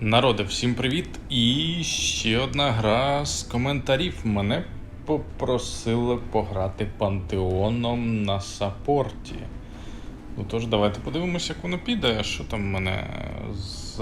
Народи, всім привіт! І ще одна гра з коментарів. Мене попросили пограти пантеоном на саппорті. Ну тож, давайте подивимося, як воно піде. Що там в мене з,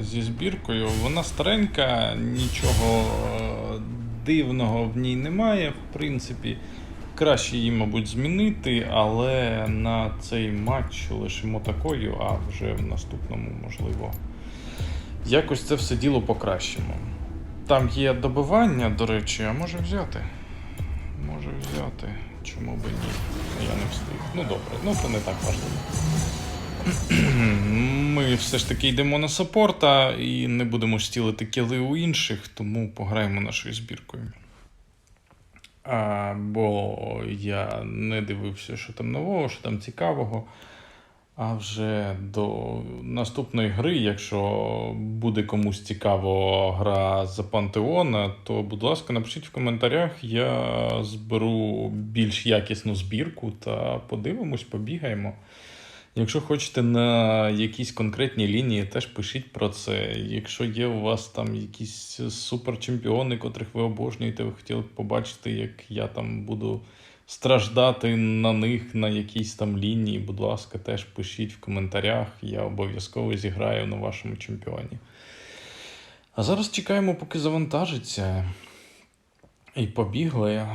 зі збіркою? Вона старенька, нічого е, дивного в ній немає, в принципі. Краще її, мабуть, змінити, але на цей матч лишимо такою, а вже в наступному, можливо. Якось це все діло покращимо. Там є добивання, до речі, а може взяти. Може взяти. Чому би ні? Я не встиг. Ну добре, ну це не так важливо. Ми все ж таки йдемо на саппорта і не будемо стілити кіли у інших, тому пограємо нашою збіркою. А, бо я не дивився, що там нового, що там цікавого. А вже до наступної гри, якщо буде комусь цікаво гра за Пантеона, то, будь ласка, напишіть в коментарях. Я зберу більш якісну збірку та подивимось, побігаємо. Якщо хочете на якісь конкретні лінії, теж пишіть про це. Якщо є у вас там якісь суперчемпіони, котрих ви обожнюєте, ви хотіли б побачити, як я там буду страждати на них на якійсь там лінії, будь ласка, теж пишіть в коментарях. Я обов'язково зіграю на вашому чемпіоні. А зараз чекаємо, поки завантажиться. І побігли.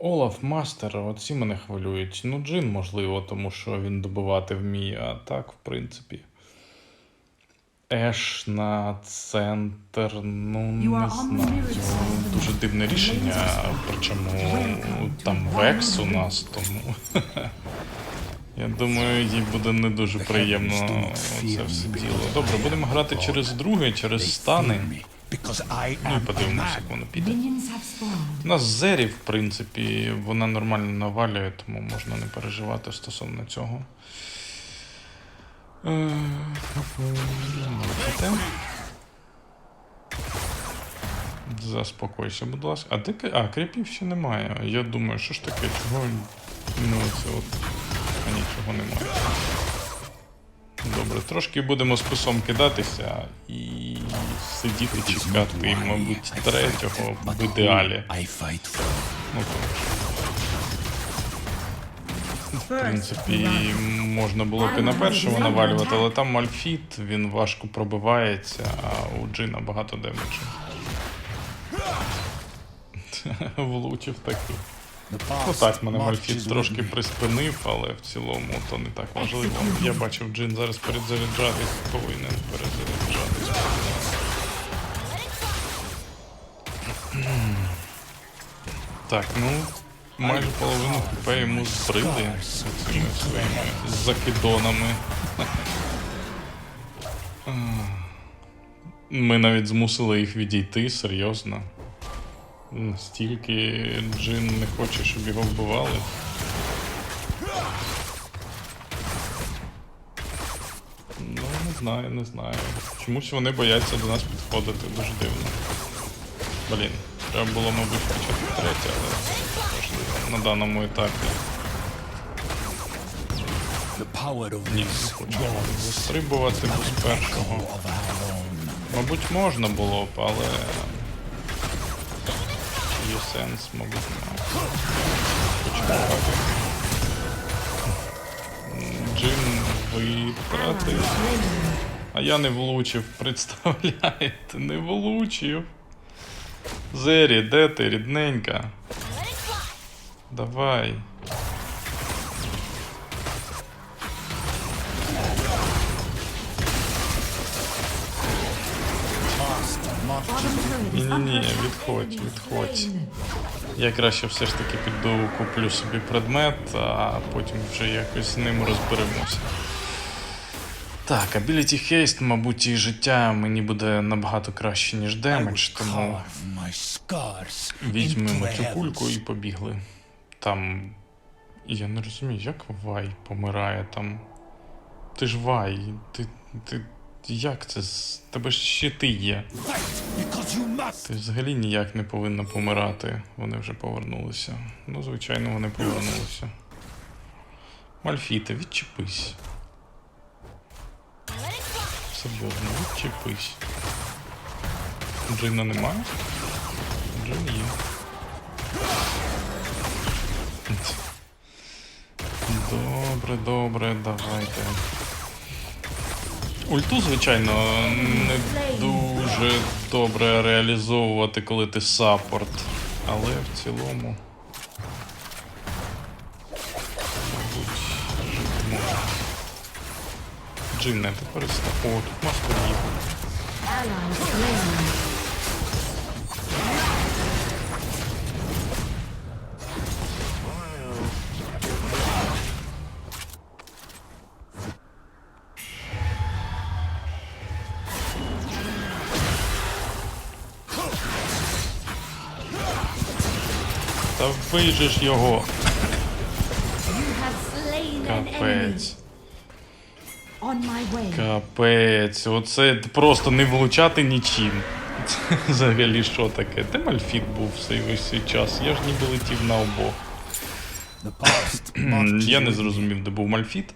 Олаф Мастер, оці мене хвилюють. Ну, Джин, можливо, тому що він добивати вміє, а так, в принципі. Еш на центр, ну не знаю. Дуже дивне рішення, причому там Векс у нас, тому. Я думаю, їй буде не дуже приємно це все діло. Добре, будемо грати через друге, через стани. Ну і подивимося, як воно піде. У нас Зері, в принципі, вона нормально навалює, тому можна не переживати стосовно цього. Е. Заспокойся, будь ласка. А де А, кріпів ще немає. Я думаю, що ж таке, чого. Ну, це от. А нічого немає. Добре, трошки будемо з писом кидатися і сидіти чекати, мабуть, третього в ідеалі. Ну, в принципі, можна було б і на першому навалювати, але там Мальфіт, він важко пробивається, а у Джина багато демеджу. Влучив таки. Ну так, мене Мальфіт трошки приспинив, але в цілому то не так важливо. Я бачив, Джин зараз перезаряджатись, повинен перезаряджатись. Так, ну, майже половину хп йому збрили з цими своїми закидонами. Ми навіть змусили їх відійти, серйозно. Настільки Джин не хоче, щоб його вбивали. Ну, не знаю, не знаю. Чомусь вони бояться до нас підходити дуже дивно. Блін, треба було, мабуть, почати третє, але на даному етапі. Ні, не хочу застрибувати без першого. Мабуть, можна було б, але є сенс, мабуть, не. Почекати. Джин витратив. А я не влучив, представляєте, не влучив. Зері, де ти, рідненька? Давай. Ні-ні-ні, відходь, відходь. Я краще все ж таки піду куплю собі предмет, а потім вже якось з ним розберемося. Так, Ability Haste, мабуть, і життя мені буде набагато краще, ніж демедж, тому візьмемо цю кульку і побігли. Там. Я не розумію, як Вай помирає там. Ти ж Вай, ти. ти. Як це? тебе ж щити є. Ти взагалі ніяк не повинна помирати. Вони вже повернулися. Ну, звичайно, вони повернулися. Мальфіте, відчепись. Серйозно, відчепись. Джина немає? Джин є. Добре, добре, давайте. Ульту, звичайно, не дуже добре реалізовувати, коли ти саппорт. Але в цілому. Мабуть, жити можна. Джинне, ти перестав. О, тут мастер є. Вбийжеш його. Капець. Капець. Оце просто не влучати нічим. Це взагалі що таке? Де Мальфіт був цей весь цей час? Я ж ніби летів на обох. Я не зрозумів, де був Мальфіт.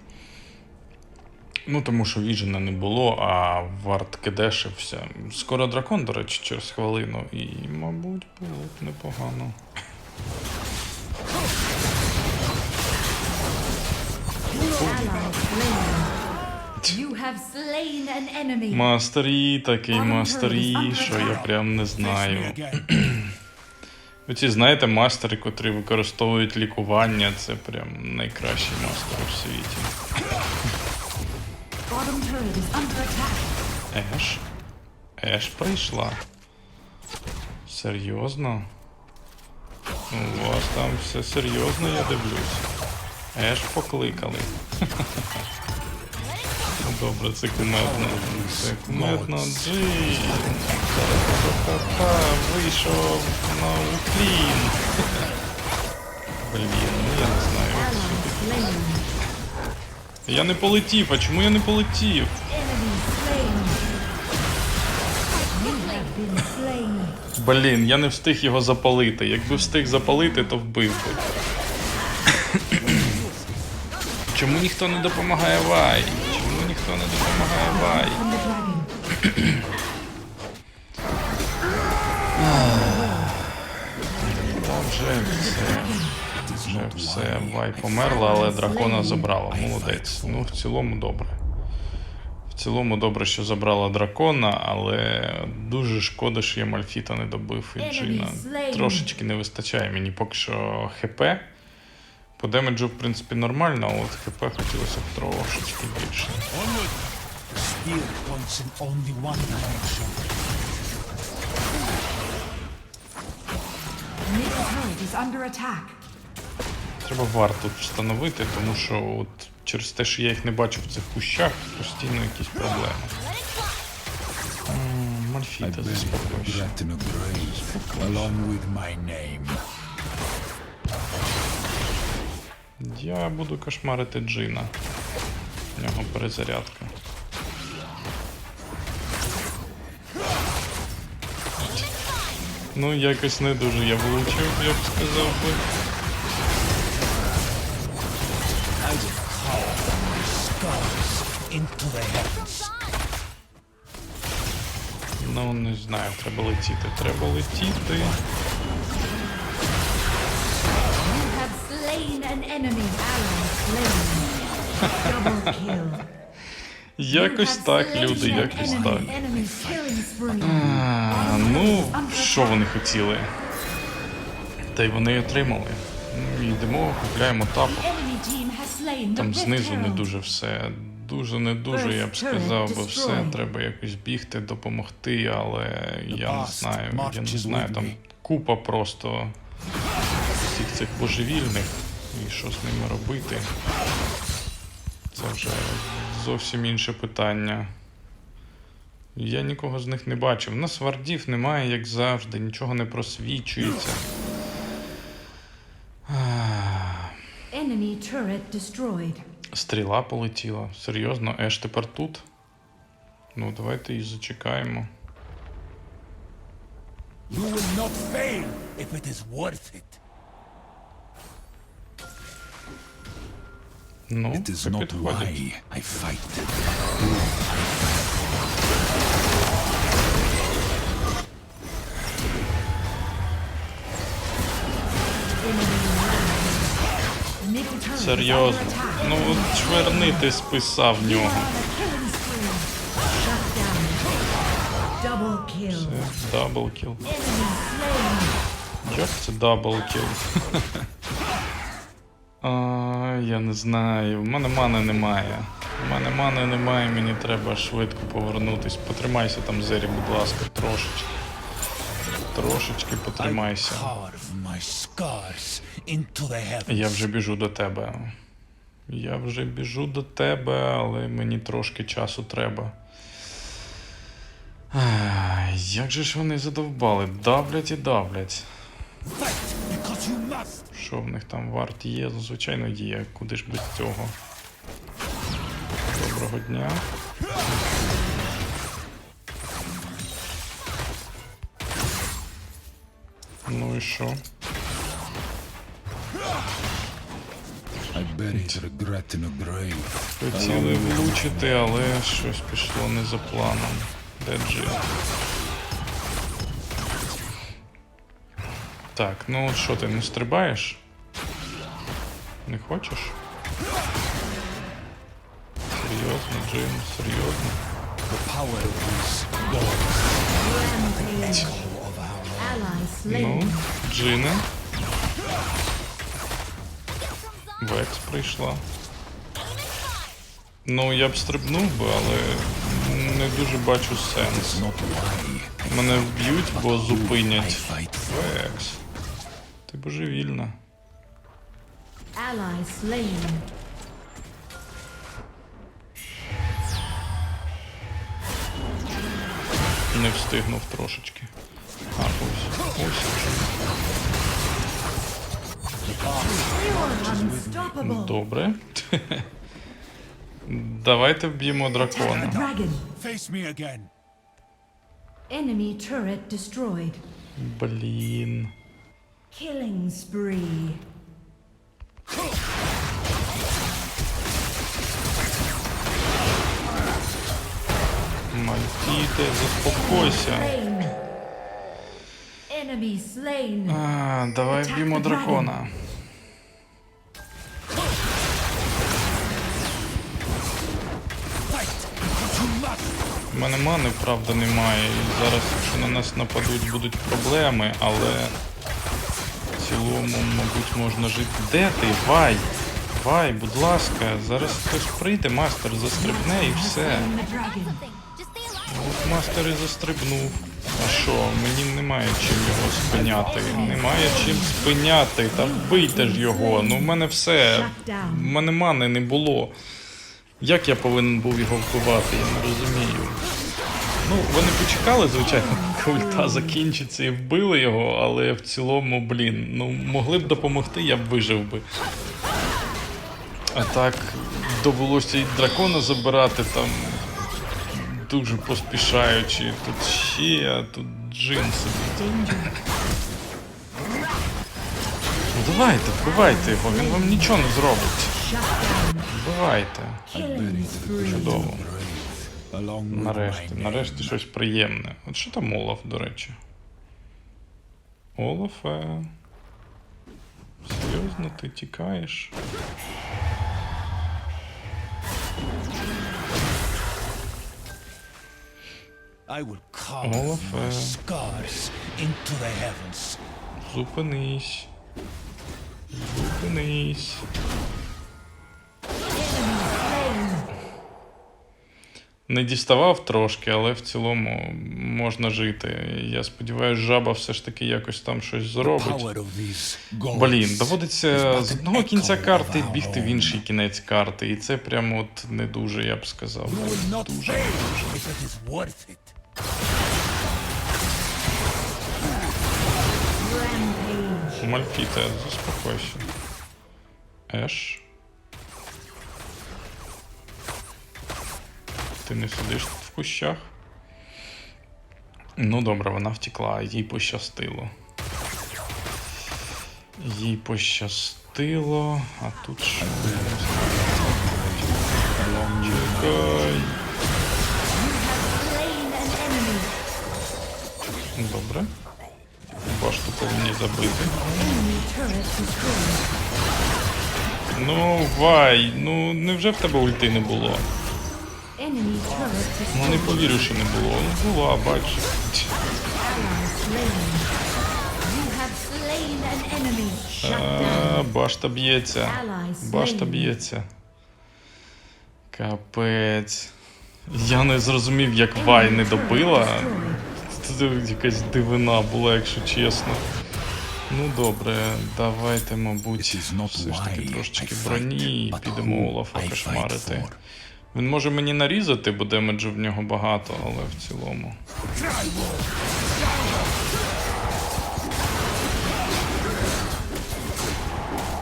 Ну, тому що Віжена не було, а варт кидешився. Скоро дракон, до речі, через хвилину. І, мабуть, було б непогано. Ally slain. You have slain an enemy. Мастері, такий мастері, що я прям не знаю. Оці, знаєте, мастери, котрі використовують лікування, це прям найкращі мастери в світі. Еш? Еш прийшла. Серйозно? У вас там все серйозно, я дивлюсь. Еш покликали. Добре, це кумедно. Це кумедно. Джин. Ха-ха-ха, Вийшов на уклін. Блін, ну я не знаю. Я не полетів, а чому я не полетів? Блін, я не встиг його запалити. Якби встиг запалити, то вбив би. Чому ніхто не допомагає Вай? Чому ніхто не допомагає Вай? Та вже все. Вже все. Вай померла, але дракона забрала. Молодець. Ну, в цілому добре. В цілому добре, що забрала дракона, але дуже шкода, що я Мальфіта не добив і Джина. Трошечки не вистачає мені поки що ХП. По демеджу, в принципі, нормально, а от ХП хотілося б трошечки більше. Треба варт тут встановити, тому що от через те, що я їх не бачу в цих кущах, постійно якісь проблеми. М, Мальфіта, заспокойся. Я буду кошмарити Джина. У нього перезарядка. Ну, якось не дуже я влучив, я б сказав би. Into the heavens. Ну, не знаю, треба летіти. Треба летіти. You have slain an enemy. Ally slain. Double kill. Якось так, люди, якось так. Enemy killing spree. А, ну, що вони хотіли? Та й вони й отримали. Ну, йдемо, купляємо тапок. Enemy team has slain the Там знизу не дуже все. Дуже не дуже, я б сказав, бо все треба якось бігти, допомогти, але я не знаю, я не знаю, там купа просто всіх цих божевільних і що з ними робити. Це вже зовсім інше питання. Я нікого з них не бачив. У нас вардів немає, як завжди, нічого не просвічується. Enemy turret destroyed. Стріла полетіла. Серйозно, Еш тепер тут? Ну, давайте її зачекаємо. You will not fail if it is worth it. Ну, It is not I fight. I fight. Серйозно. Ну от чверни ти списав нього. Double. Даблкіл. Як це даблкіл? Я не знаю. В мене мани немає. У мене мани немає, мені треба швидко повернутись. Потримайся там, Зері, будь ласка, трошечки. Трошечки потримайся. Я вже біжу до тебе. Я вже біжу до тебе, але мені трошки часу треба. Як же ж вони задовбали? Давлять і давлять. Що в них там варт є? Ну, Звичайно, є. Куди ж без цього? Доброго дня. Ну і що? Хотіли влучити, але щось пішло не за планом. Де Джин? Так, ну от що ти не стрибаєш? Не хочеш? Серйозно, Джин, серйозно. Ну. Джине. Векс прийшла. Ну, я б стрибнув би, але не дуже бачу сенс. Мене вб'ють, бо зупинять. Векс. Ти божевільна. Не встигнув трошечки. Добре. Давайте вб'ємо дракона. Dragon. Face me again. Enemy turret destroyed. Блін. Killing spree. Мальтіте, заспокойся. А, давай вб'ємо дракона. У мене мани, правда, немає. І зараз, якщо на нас нападуть, будуть проблеми, але в цілому, мабуть, можна жити. Де ти? Вай! Вай, будь ласка, зараз хтось прийде, мастер застрибне і все. От мастер і застрибнув. А що, мені немає чим його спиняти. Немає чим спиняти. Та вбийте ж його. Ну в мене все. В мене мани не було. Як я повинен був його вбивати, я не розумію. Ну, вони почекали, звичайно, коли та закінчиться і вбили його, але в цілому, блін, ну могли б допомогти, я б вижив би. А так, довелося і дракона забирати там дуже поспішаючи. Тут ще, тут джин сидить. Danger. Ну давайте, вбивайте його, він вам нічого не зробить. Вбивайте. Чудово. Нарешті, нарешті щось приємне. От що там Олаф, до речі? Олафе. Серйозно, ти тікаєш? I will carve my scars into the heavens. Зупинись. Зупинись. Не діставав трошки, але в цілому можна жити. Я сподіваюся, жаба все ж таки якось там щось зробить. Блін, доводиться з одного кінця карти бігти в інший кінець карти, і це прямо от не дуже, я б сказав. Дуже. Мальфіте, заспокойся. Еш. Ти не сидиш тут в кущах? Ну добре, вона втекла, їй пощастило. Їй пощастило, а тут що? Чекай. Забити. Ну, Вай, ну невже в тебе ульти не було? Ну не повірю, що не було. Ну була, бач. Ally slain. You have slain an enemy. Shut down. А, башта б'ється. Башта б'ється. Капець. Я не зрозумів, як Вай не добила. Це якась дивина була, якщо чесно. Ну добре, давайте, мабуть, все ж таки трошечки броні і підемо Олафа кошмарити. Він може мені нарізати, бо демеджу в нього багато, але в цілому.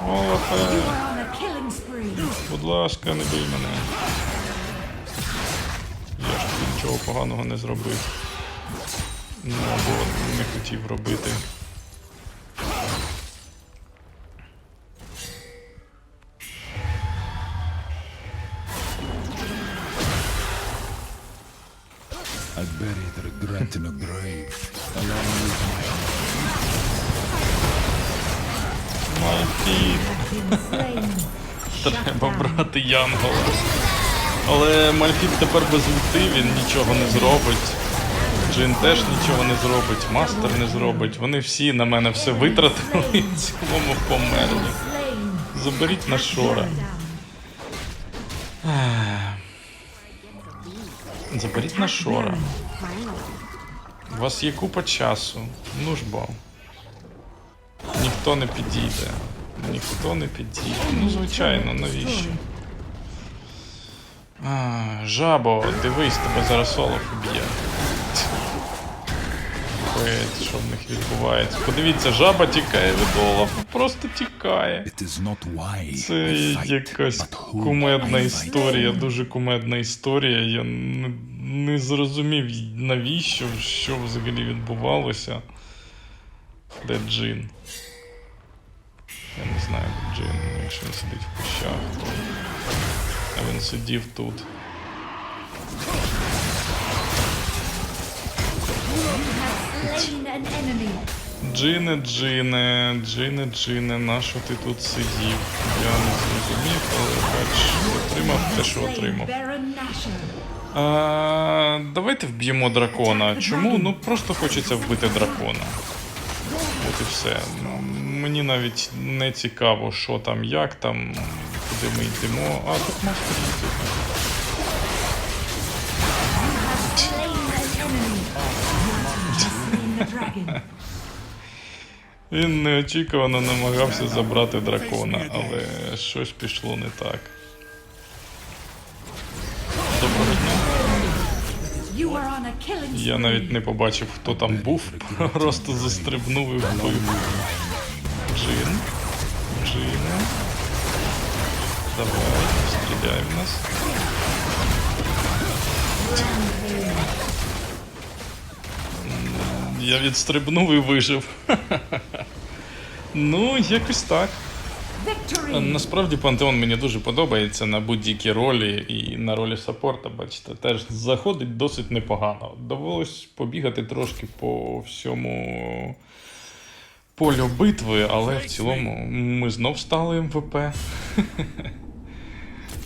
Олафе, будь ласка, не бий мене. Я ж нічого поганого не зробив. Ну, або не хотів робити. I buried regret in a grave, along with my. Shut Треба брати Янгола. Але Мальфіт тепер без ульти, він нічого не зробить. Джин теж нічого не зробить, мастер не зробить. Вони всі на мене все витратили і в цілому померли. Заберіть на шора. Заберіть на шора. У вас є купа часу. Ну ж бо. Ніхто не підійде. Ніхто не підійде. Ну, звичайно, навіщо? А, жабо, дивись, тебе зараз Олаф уб'є. Капець, Що в них відбувається? Подивіться, жаба тікає від Олафа, просто тікає. Це якась кумедна історія, дуже кумедна історія. Я не, не зрозумів, навіщо, що взагалі відбувалося. Де Джин? Я не знаю, де Джин, якщо він сидить в кущах, то. А він сидів тут. Джине, Джине, Джине, Джине, нащо ти тут сидів? Я не зрозумів, але бач, отримав те, що отримав. А, давайте вб'ємо дракона. Чому? Ну просто хочеться вбити дракона. От і все. Ну, Мені навіть не цікаво, що там, як там, куди ми йдемо. А тут їздить. Він неочікувано намагався забрати дракона, але щось пішло не так. Доброго дня. Я навіть не побачив, хто там був, просто застрибнув і вбив. Джин. Джине. Давай, стріляй в нас. Я відстрибнув і вижив. Ну, якось так. Насправді пантеон мені дуже подобається на будь-які ролі і на ролі саппорта, бачите, теж заходить досить непогано. Довелось побігати трошки по всьому полю битви, але в цілому ми знов стали МВП.